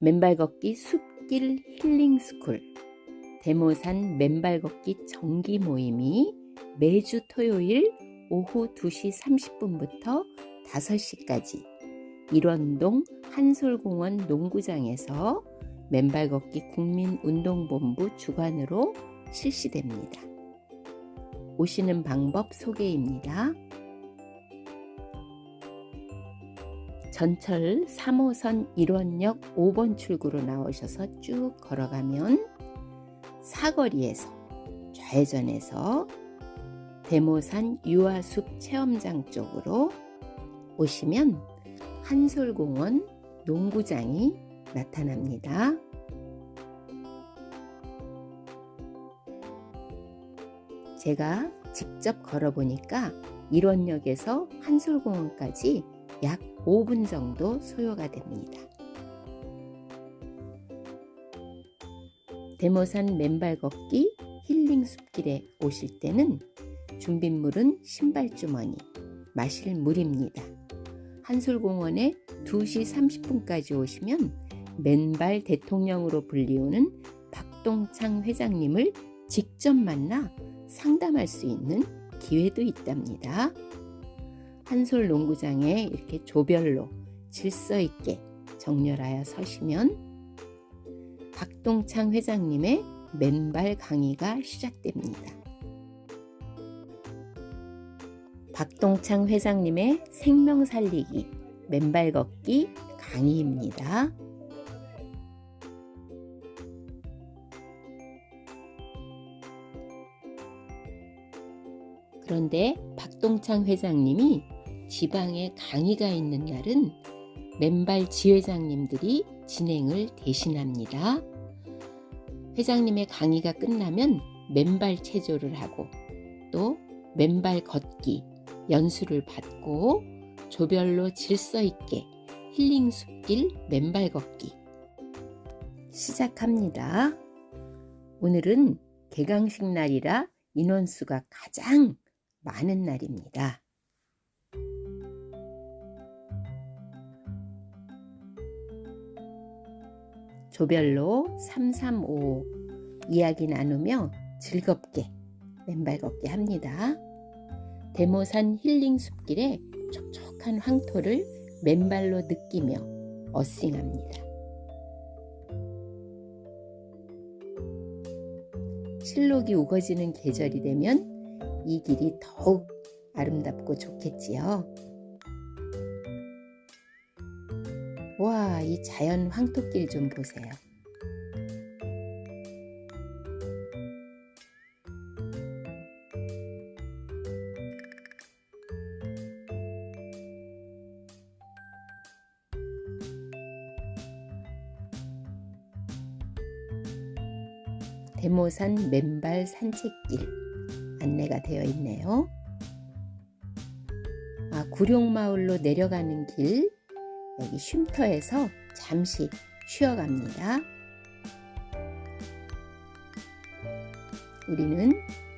맨발 걷기 숲길 힐링 스쿨 대모산 맨발 걷기 정기 모임이 매주 토요일 오후 2시 30분부터 5시까지 일원동 한솔공원 농구장에서 맨발 걷기 국민운동본부 주관으로 실시됩니다. 오시는 방법 소개입니다. 전철 3호선 1원역 5번 출구로 나오셔서 쭉 걸어가면 사거리에서 좌회전해서 대모산 유아숲 체험장 쪽으로 오시면 한솔공원 농구장이 나타납니다. 제가 직접 걸어보니까 1원역에서 한솔공원까지 약 5분 정도 소요가 됩니다. 대모산 맨발 걷기 힐링 숲길에 오실 때는 준비물은 신발 주머니, 마실 물입니다. 한솔공원에 2시 30분까지 오시면 맨발 대통령으로 불리우는 박동창 회장님을 직접 만나 상담할 수 있는 기회도 있답니다. 한솔 농구장에 이렇게 조별로 질서 있게 정렬하여 서시면 박동창 회장님의 맨발 강의가 시작됩니다. 박동창 회장님의 생명 살리기 맨발 걷기 강의입니다. 그런데 박동창 회장님이 지방에 강의가 있는 날은 맨발 지회장님들이 진행을 대신합니다. 회장님의 강의가 끝나면 맨발 체조를 하고 또 맨발 걷기 연수를 받고 조별로 질서 있게 힐링 숲길 맨발 걷기 시작합니다. 오늘은 개강식 날이라 인원수가 가장 많은 날입니다. 조별로 335 이야기 나누며 즐겁게 맨발 걷기 합니다. 대모산 힐링 숲길에 촉촉한 황토를 맨발로 느끼며 어싱합니다. 실록이 우거지는 계절이 되면 이 길이 더욱 아름답고 좋겠지요. 와, 이 자연 황토길 좀 보세요. 대모산 맨발 산책길 안내가 되어 있네요. 아, 구룡마을로 내려가는 길 여기 쉼터에서 잠시 쉬어갑니다. 우리는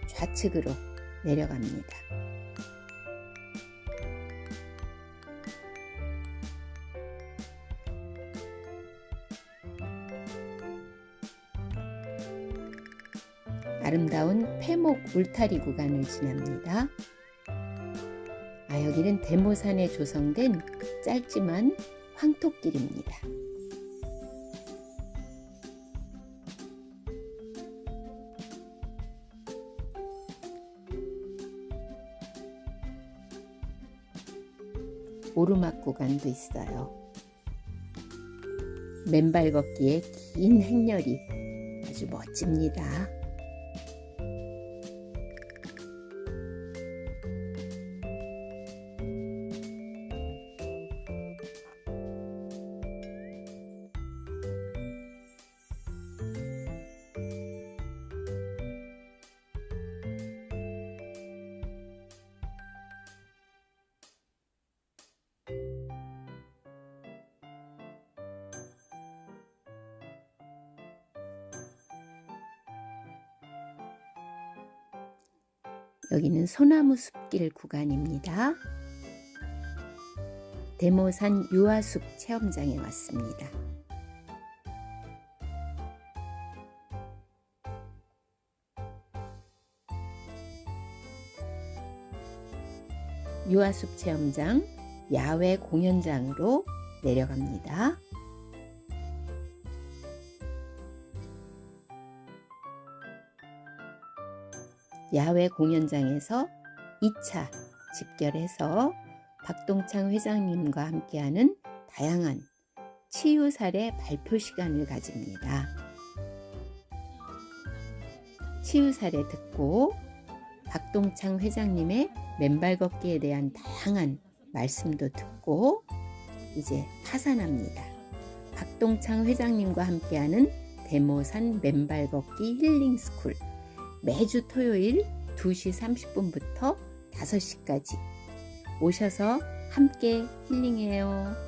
좌측으로 내려갑니다. 아름다운 패목 울타리 구간을 지납니다. 아, 여기는 대모산에 조성된 짧지만 황토길입니다. 오르막 구간도 있어요. 맨발 걷기에 긴 행렬이 아주 멋집니다. 여기는 소나무 숲길 구간입니다. 대모산 유아숲 체험장에 왔습니다. 유아숲 체험장 야외 공연장으로 내려갑니다. 야외 공연장에서 2차 집결해서 박동창 회장님과 함께하는 다양한 치유 사례 발표 시간을 가집니다. 치유 사례 듣고 박동창 회장님의 맨발 걷기에 대한 다양한 말씀도 듣고 이제 파산합니다. 박동창 회장님과 함께하는 대모산 맨발 걷기 힐링 스쿨 매주 토요일 2시 30분부터 5시까지 오셔서 함께 힐링해요.